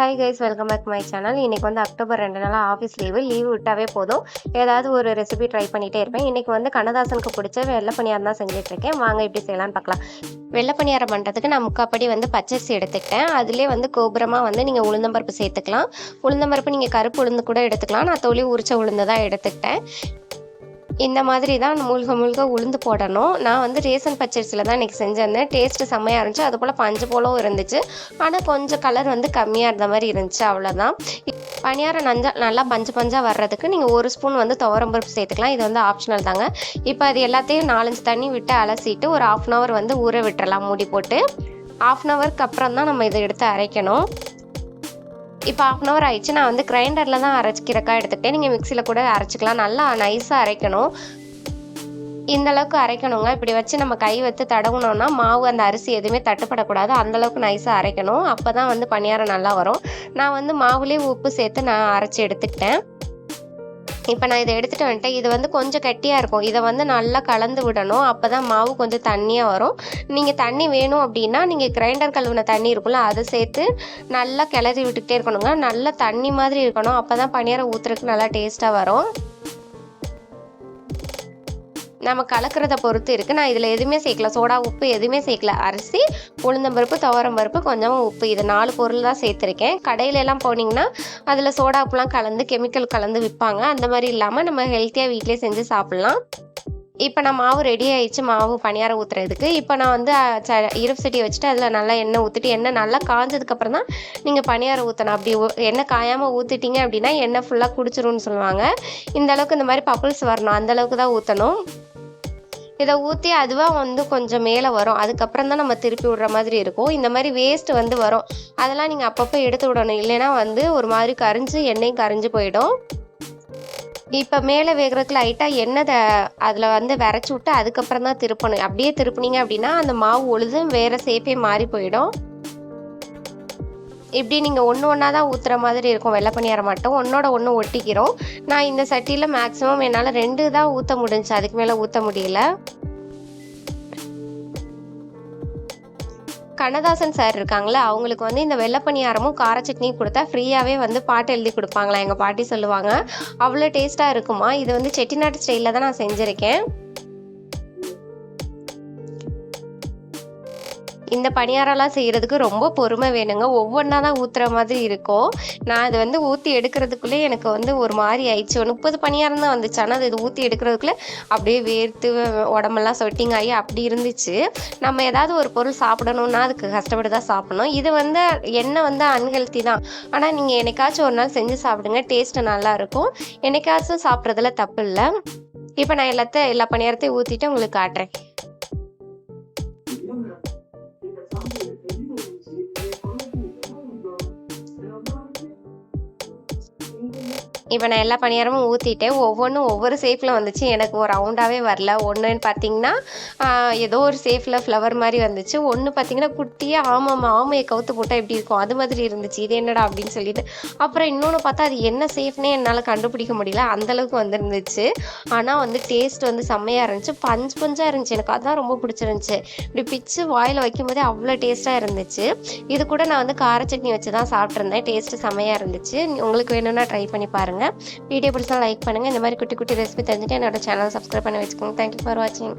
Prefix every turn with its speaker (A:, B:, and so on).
A: Hi guys welcome back my channel இன்றைக்கி வந்து October ரெண்டு நாள் ஆஃபீஸ் லீவு லீவ் விட்டாவே போதும். ஏதாவது ஒரு ரெசிபி ட்ரை பண்ணிகிட்டே இருப்பேன். இன்றைக்கி வந்து கண்ணதாசனுக்கு பிடிச்ச வெள்ளை பணியாரம் தான் செஞ்சிட்ருக்கேன் வாங்க இப்படி செய்யலாம்னு பார்க்கலாம். வெள்ளை பணியாரம் பண்ணுறதுக்கு நான் முக்காப்படி வந்து பச்சரிசி எடுத்துக்கிட்டேன். அதிலே வந்து கோபுரமாக வந்து நீங்கள் உளுந்தம்பருப்பு சேர்த்துக்கலாம். உளுந்தம்பருப்பு நீங்கள் கருப்பு உளுந்து கூட எடுத்துக்கலாம். நான் தொழில் உரிச்ச உளுந்து தான் எடுத்துக்கிட்டேன். இந்த மாதிரி தான் முழுக முழுக உளுந்து போடணும். நான் வந்து ரேசன் பச்சரிசியில் தான் இன்றைக்கி செஞ்சிருந்தேன். டேஸ்ட்டு செம்மையாக இருந்துச்சு. அது போல் பஞ்சு போலவும் இருந்துச்சு. ஆனால் கொஞ்சம் கலர் வந்து கம்மியாக இருந்த மாதிரி இருந்துச்சு. அவ்வளோதான் பணியாரம் நஞ்சா நல்லா பஞ்சு பஞ்சாக வர்றதுக்கு நீங்கள் ஒரு ஸ்பூன் வந்து துவரம்பருப்பு சேர்த்துக்கலாம். இது வந்து ஆப்ஷனல் தாங்க. இப்போ அது எல்லாத்தையும் நாலஞ்சு தண்ணி விட்டு அலசிட்டு ஒரு ஆஃப் அன் ஹவர் வந்து ஊற விட்டுறலாம். மூடி போட்டு. ஆஃப் அன் ஹவருக்கு அப்புறம் தான் நம்ம இதை எடுத்து அரைக்கணும். இப்போ ஆஃப் அன் ஹவர் ஆயிடுச்சு. நான் வந்து கிரைண்டரில் தான் அரைச்சிக்கிறக்கா எடுத்துக்கிட்டேன். நீங்கள் மிக்சியில் கூட அரைச்சிக்கலாம். நல்லா நைஸாக அரைக்கணும். இந்த அளவுக்கு அரைக்கணுங்க. இப்படி வச்சு நம்ம கை வச்சு தடவுனோம்னா மாவு அந்த அரிசி எதுவுமே தட்டுப்படக்கூடாது. அந்த அளவுக்கு நைஸாக அரைக்கணும். அப்போ தான் வந்து பணியாரம் நல்லா வரும். நான் வந்து மாவுலேயே உப்பு சேர்த்து நான் அரைச்சி எடுத்துக்கிட்டேன். இப்போ நான் இதை எடுத்துகிட்டு வந்துட்டேன். இது வந்து கொஞ்சம் கட்டியாக இருக்கும். இதை வந்து நல்லா கலந்து விடணும். அப்போ தான் மாவு கொஞ்சம் தண்ணியாக வரும். நீங்கள் தண்ணி வேணும் அப்படின்னா நீங்கள் கிரைண்டர் கழுவின தண்ணி இருக்கும்ல அதை சேர்த்து நல்லா கிளறி விட்டுக்கிட்டே இருக்கணுங்க. நல்லா தண்ணி மாதிரி இருக்கணும். அப்போ தான் பணியாரம் ஊற்றுறதுக்கு நல்லா டேஸ்ட்டாக வரும். நம்ம கலக்கிறத பொறுத்து இருக்குது நான் இதில் எதுவுமே சேர்க்கல. சோடா உப்பு எதுவுமே சேர்க்கல. அரிசி உளுந்தம்பருப்பு துவரம் பருப்பு கொஞ்சமாக உப்பு. இது நாலு பொருள் தான் சேர்த்துருக்கேன். கடையில எல்லாம் போனீங்கன்னா அதில் சோடா உப்புலாம் கலந்து கெமிக்கல் கலந்து விற்பாங்க அந்த மாதிரி இல்லாமல் நம்ம ஹெல்த்தியாக வீட்டிலே செஞ்சு சாப்பிட்லாம். இப்போ நான் மாவு ரெடி ஆயிடுச்சு. மாவு பணியாரம் ஊற்றுறதுக்கு இப்போ நான் வந்து ச இருப்பு சட்டியை வச்சுட்டு அதில் நல்லா எண்ணெய் ஊற்றிட்டு எண்ணெய் நல்லா காஞ்சதுக்கப்புறம் தான் நீங்கள் பணியாரம் ஊற்றணும் அப்படி எண்ணெய் காயாமல் ஊற்றிட்டீங்க அப்படின்னா எண்ணெய் ஃபுல்லாக குடிச்சிரும்னு சொல்லுவாங்க. இந்த அளவுக்கு இந்த மாதிரி பப்புள்ஸ் வரணும். அந்த அளவுக்கு தான் ஊற்றணும் இதை ஊற்றி அதுவாக வந்து கொஞ்சம் மேலே வரும். அதுக்கப்புறம் தான் நம்ம திருப்பி விடுற மாதிரி இருக்கும். இந்த மாதிரி வேஸ்ட் வந்து வரும். அதெல்லாம் நீங்கள் அப்பப்போ எடுத்து விடணும். இல்லைன்னா வந்து ஒரு மாதிரி கரிஞ்சு எண்ணெயும் கரைஞ்சி போயிடும். இப்போ மேலே வேகிறதுக்கு லைட்டாக எண்ணெய் அதில் வந்து விரைச்சி விட்டு அதுக்கப்புறம் தான் திருப்பணும். அப்படியே திருப்பினீங்க அப்படின்னா அந்த மாவு உழுது வேறு சேஃபே மாறி போயிடும். இப்படி நீங்கள் ஒன்று ஒன்றா தான் ஊற்றுற மாதிரி இருக்கும். வெள்ளை பணியாரம் மட்டும். ஒன்றோட ஒன்று ஒட்டிக்கிறோம். நான் இந்த சட்டியில் மேக்ஸிமம் என்னால் ரெண்டு தான் ஊற்ற முடிஞ்சுச்சு அதுக்கு மேலே ஊற்ற முடியல. கண்ணதாசன் சார் இருக்காங்களே அவங்களுக்கு வந்து இந்த வெள்ளை பணியாரமும் கார சட்னியும் கொடுத்தா ஃப்ரீயாகவே வந்து பாட்டு எழுதி கொடுப்பாங்களா? எங்கள் பாட்டி சொல்லுவாங்க. அவ்வளோ டேஸ்ட்டாக இருக்குமா? இது வந்து செட்டிநாட்டு ஸ்டைலில் தான் நான் செஞ்சுருக்கேன். இந்த பணியாரம்லாம் செய்கிறதுக்கு ரொம்ப பொறுமை வேணுங்க. ஒவ்வொன்றா தான் ஊற்றுற மாதிரி இருக்கும். நான் அது வந்து ஊற்றி எடுக்கிறதுக்குள்ளே எனக்கு வந்து ஒரு மாதிரி ஆயிடுச்சு. முப்பது பணியாரம் தான் வந்துச்சு. ஆனால் அது ஊற்றி எடுக்கிறதுக்குள்ளே அப்படியே வேர்த்து உடம்பெல்லாம் சொட்டிங் ஆகி அப்படி இருந்துச்சு. நம்ம ஏதாவது ஒரு பொருள் சாப்பிடணும்னா அதுக்கு கஷ்டப்பட்டு தான் சாப்பிடணும். இது வந்து எண்ணெய் வந்து அன்ஹெல்த்தி தான். ஆனால் நீங்கள் என்னைக்காச்சும் ஒரு நாள் செஞ்சு சாப்பிடுங்க. டேஸ்ட்டு நல்லாயிருக்கும் என்னைக்காச்சும் சாப்பிட்றதுல தப்பு இல்லை. இப்போ நான் எல்லாத்த எல்லா பணியாரத்தையும் ஊற்றிட்டு உங்களுக்கு காட்டுறேன். pop. இப்போ நான் எல்லா பணியாரமும் ஊற்றிட்டேன் ஒவ்வொன்றும் ஒவ்வொரு ஷேப்பில் வந்துச்சு. எனக்கு ஒரு ரவுண்டாகவே வரல. ஒன்றுன்னு பார்த்தீங்கன்னா ஏதோ ஒரு ஷேப்பில் ஃப்ளவர் மாதிரி வந்துச்சு. ஒன்று பார்த்தீங்கன்னா குட்டியாக ஆமாம் ஆமையை கவுத்து போட்டால் எப்படி இருக்கும்? அது மாதிரி இருந்துச்சு. இது என்னடா அப்படின்னு சொல்லிட்டு. அப்புறம் இன்னொன்று பார்த்தா அது என்ன சேஃப்னே என்னால் கண்டுபிடிக்க முடியல. அந்தளவுக்கு வந்துருந்துச்சு. ஆனால் வந்து டேஸ்ட் வந்து செம்மையாக இருந்துச்சு. பஞ்சு பஞ்சாக இருந்துச்சு. எனக்கு அதான் ரொம்ப பிடிச்சிருந்துச்சு. இப்படி பிச்சு வாயில் வைக்கும்போதே அவ்வளோ டேஸ்ட்டாக இருந்துச்சு. இது கூட நான் வந்து கார சட்னி வச்சு தான் சாப்பிட்ருந்தேன் டேஸ்ட்டு செம்மையாக இருந்துச்சு. உங்களுக்கு வேணும்னா ட்ரை பண்ணி பாருங்கள் வீடியோ பிடிச்சா லைக் பண்ணுங்கள் இந்த மாதிரி குட்டி குட்டி ரெசிபி தெரிஞ்சுட்டு என்னோட சேனல் சப்ஸ்கிரைப் பண்ணி வச்சுக்கோங்க. தேங்க்யூ ஃபார் வாட்சிங்